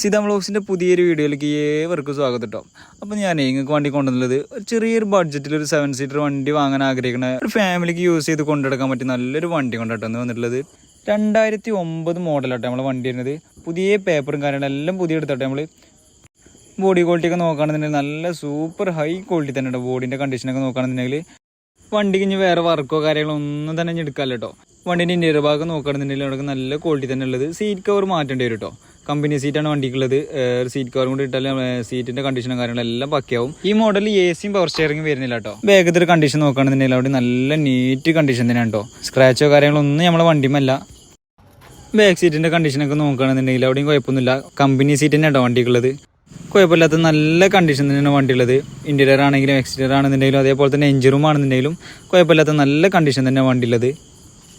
സീതാ വ്ളോഗ്സിന്റെ പുതിയൊരു വീഡിയോയിലേക്ക് ഏവർക്കും സ്വാഗതം കേട്ടോ അപ്പോൾ ഞാൻ നിങ്ങൾക്ക് വണ്ടി കൊണ്ടുവന്നുള്ളത് ഒരു ചെറിയൊരു ബഡ്ജറ്റിൽ ഒരു സെവൻ സീറ്റർ വണ്ടി വാങ്ങാൻ ആഗ്രഹിക്കുന്ന ഒരു ഫാമിലിക്ക് യൂസ് ചെയ്ത് കൊണ്ടെടുക്കാൻ പറ്റിയ നല്ലൊരു വണ്ടി കൊണ്ടാട്ടോ എന്ന് വന്നിട്ടുള്ളത്. രണ്ടായിരത്തി ഒമ്പത് മോഡലാട്ടോ നമ്മൾ വണ്ടി വരുന്നത്. പുതിയ പേപ്പറും കാര്യങ്ങളും എല്ലാം പുതിയ എടുത്തോട്ടെ നമ്മൾ ബോഡി ക്വാളിറ്റി ഒക്കെ നോക്കുകയാണെന്നുണ്ടെങ്കിൽ നല്ല സൂപ്പർ ഹൈ ക്വാളിറ്റി തന്നെ കേട്ടോ ബോഡിന്റെ കണ്ടീഷനൊക്കെ നോക്കുകയാണെന്നുണ്ടെങ്കിൽ. വണ്ടിക്ക് ഇനി വേറെ വർക്കോ കാര്യങ്ങളോ ഒന്നും തന്നെ ഇനി എടുക്കാമല്ലോ കേട്ടോ വണ്ടീന്റെ ഇന്റീരിയർ ഭാഗം നോക്കുകയാണെന്നുണ്ടെങ്കിൽ അവിടെ നല്ല ക്വാളിറ്റി തന്നെ ഉള്ളത്. സീറ്റ് കവർ മാറ്റേണ്ടി വരും കേട്ടോ കമ്പനി സീറ്റാണ് വണ്ടിക്കുള്ളത്. സീറ്റ് കവറും കൂടി ഇട്ടാൽ സീറ്റിന്റെ കണ്ടീഷനും കാര്യങ്ങളെല്ലാം പക്കയാവും. ഈ മോഡൽ എ സിയും പവർ സ്റ്റിയറിംഗ് വരുന്നില്ല കേട്ടോ വേഗത്തിൽ കണ്ടീഷൻ നോക്കുകയാണെന്നുണ്ടെങ്കിൽ അവിടെ നല്ല നീറ്റ് കണ്ടീഷൻ തന്നെയാണ് കേട്ടോ സ്ക്രാച്ചോ കാര്യങ്ങളൊന്നും നമ്മളെ വണ്ടിമല്ല. ബാക്ക് സീറ്റിന്റെ കണ്ടീഷനൊക്കെ നോക്കുകയാണെന്നുണ്ടെങ്കിൽ അവിടെയും കുഴപ്പമൊന്നുമില്ല. കമ്പനി സീറ്റ് തന്നെ കേട്ടോ വണ്ടിക്കുള്ളത്. കുഴപ്പമില്ലാത്ത നല്ല കണ്ടീഷൻ തന്നെയാണ് വണ്ടിയുള്ളത്. ഇന്റീരിയർ ആണെങ്കിലും എക്സ്റ്റീരിയർ ആണെന്നുണ്ടെങ്കിലും അതേപോലെ തന്നെ എഞ്ചിൻ റൂം ആണെന്നുണ്ടെങ്കിലും കുഴപ്പമില്ലാത്ത നല്ല കണ്ടീഷൻ തന്നെ വണ്ടിയുള്ളത്.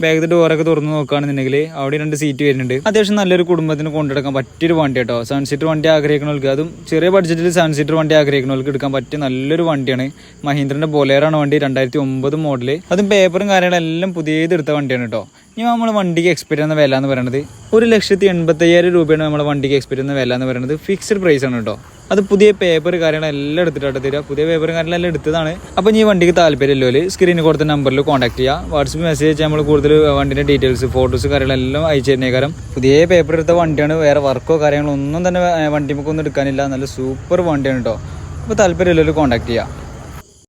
ബാഗത്തെ ഡോറൊക്കെ തുറന്ന് നോക്കുകയാണെന്നുണ്ടെങ്കിൽ അവിടെ രണ്ട് സീറ്റ് വരുന്നുണ്ട്. അത്യാവശ്യം നല്ലൊരു കുടുംബത്തിന് കൊണ്ടെടുക്കാൻ പറ്റിയൊരു വണ്ടി കേട്ടോ സീറ്റർ വണ്ടി ആഗ്രഹിക്കുന്നവർക്ക് അതും ചെറിയ ബഡ്ജറ്റിൽ സെവൻ സീറ്റർ വണ്ടി ആഗ്രഹിക്കുന്നവർക്ക് എടുക്കാൻ പറ്റിയ നല്ലൊരു വണ്ടിയാണ്. മഹീന്ദ്രന്റെ ബൊലേറാണ് വണ്ടി രണ്ടായിരത്തി ഒമ്പത് മോഡൽ അതും പേപ്പറും കാര്യങ്ങളെല്ലാം പുതിയത് എടുത്ത വണ്ടിയാണ് കേട്ടോ. ഇനി നമ്മൾ വണ്ടിക്ക് എക്സ്പെക്റ്റ് ചെയ്യുന്ന വില എന്ന് പറയുന്നത് ഒരു ലക്ഷത്തി എൺപത്തയ്യായിരം രൂപയാണ് നമ്മുടെ വണ്ടിക്ക് എക്സ്പെക്റ്റ് ചെയ്യുന്ന വില എന്ന് പറയുന്നത് ഫിക്സ്ഡ് പ്രൈസ് ആണ് കേട്ടോ അത് പുതിയ പേപ്പർ കാര്യങ്ങളെല്ലാം എടുത്തിട്ടാണ് തരിക. പുതിയ പേപ്പറും കാര്യങ്ങളെല്ലാം എടുത്തതാണ്. അപ്പോൾ ഈ വണ്ടിക്ക് താല്പര്യമില്ലോ സ്ക്രീനിൽ കൊടുത്ത നമ്പറിൽ കോൺടാക്ട് ചെയ്യുക വാട്സപ്പ് മെസ്സേജ് അയച്ചാൽ നമ്മൾ കൂടുതൽ വണ്ടിന്റെ ഡീറ്റെയിൽസ് ഫോട്ടോസ് കാര്യങ്ങളെല്ലാം അയച്ചു തരുന്നേ കാരണം പുതിയ പേപ്പർ എടുത്ത വണ്ടിയാണ്. വേറെ വർക്കോ കാര്യങ്ങളോ ഒന്നും തന്നെ വണ്ടി ഒന്നും എടുക്കാനില്ല. നല്ല സൂപ്പർ വണ്ടിയാണ് കേട്ടോ അപ്പോൾ താല്പര്യമില്ലല്ലോ കോൺടാക്ട് ചെയ്യുക